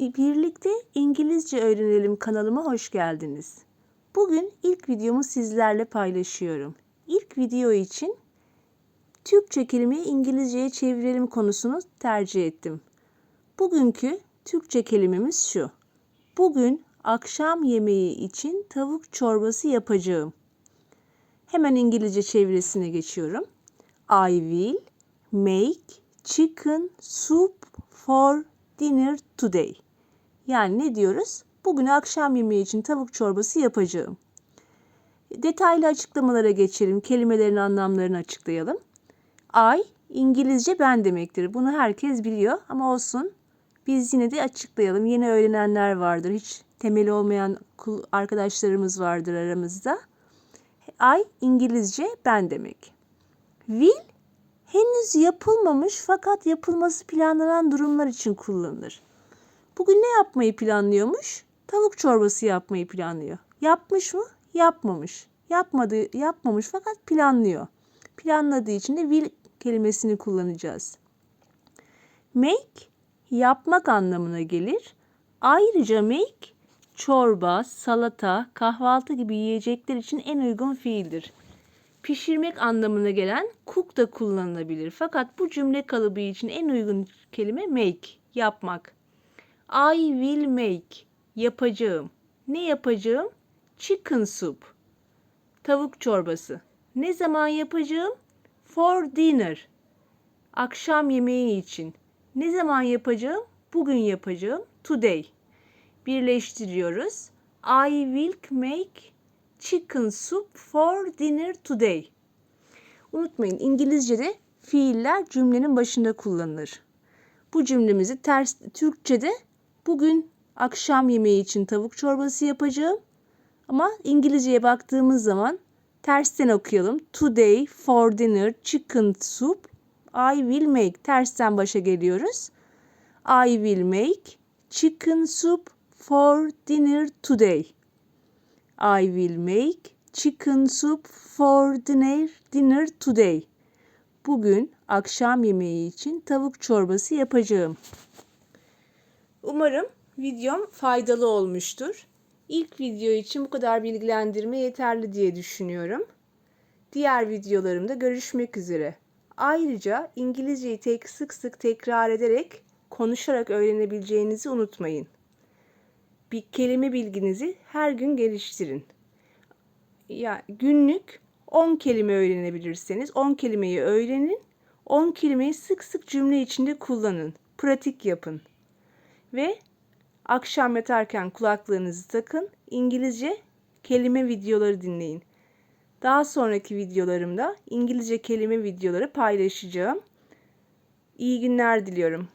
Birlikte İngilizce öğrenelim kanalıma hoş geldiniz. Bugün ilk videomu sizlerle paylaşıyorum. İlk video için Türkçe kelimeyi İngilizceye çevirelim konusunu tercih ettim. Bugünkü Türkçe kelimemiz şu. Bugün akşam yemeği için tavuk çorbası yapacağım. Hemen İngilizce çevirisine geçiyorum. I will make chicken soup for dinner today. Yani ne diyoruz? Bugün akşam yemeği için tavuk çorbası yapacağım. Detaylı açıklamalara geçelim. Kelimelerin anlamlarını açıklayalım. I İngilizce ben demektir. Bunu herkes biliyor ama olsun. Biz yine de açıklayalım. Yeni öğrenenler vardır. Hiç temeli olmayan arkadaşlarımız vardır aramızda. I İngilizce ben demek. Will henüz yapılmamış fakat yapılması planlanan durumlar için kullanılır. Bugün ne yapmayı planlıyormuş? Tavuk çorbası yapmayı planlıyor. Yapmış mı? Yapmamış. Yapmadı, yapmamış fakat planlıyor. Planladığı için de will kelimesini kullanacağız. Make yapmak anlamına gelir. Ayrıca make çorba, salata, kahvaltı gibi yiyecekler için en uygun fiildir. Pişirmek anlamına gelen cook da kullanılabilir. Fakat bu cümle kalıbı için en uygun kelime make, yapmak. I will make, yapacağım. Ne yapacağım? Chicken soup, tavuk çorbası. Ne zaman yapacağım? For dinner, akşam yemeği için. Ne zaman yapacağım? Bugün yapacağım. Today. Birleştiriyoruz. I will make chicken soup for dinner today. Unutmayın İngilizce'de fiiller cümlenin başında kullanılır. Bu cümlemizi ters Türkçe'de bugün akşam yemeği için tavuk çorbası yapacağım. Ama İngilizceye baktığımız zaman tersten okuyalım. Today for dinner chicken soup I will make. Tersten başa geliyoruz. I will make chicken soup for dinner today. I will make chicken soup for dinner, dinner today. Bugün akşam yemeği için tavuk çorbası yapacağım. Umarım videom faydalı olmuştur. İlk video için bu kadar bilgilendirme yeterli diye düşünüyorum. Diğer videolarımda görüşmek üzere. Ayrıca İngilizceyi tek sık sık tekrar ederek konuşarak öğrenebileceğinizi unutmayın. Bir kelime bilginizi her gün geliştirin. Ya günlük 10 kelime öğrenebilirseniz 10 kelimeyi öğrenin. 10 kelimeyi sık sık cümle içinde kullanın. Pratik yapın. Ve akşam yatarken kulaklığınızı takın. İngilizce kelime videoları dinleyin. Daha sonraki videolarımda İngilizce kelime videoları paylaşacağım. İyi günler diliyorum.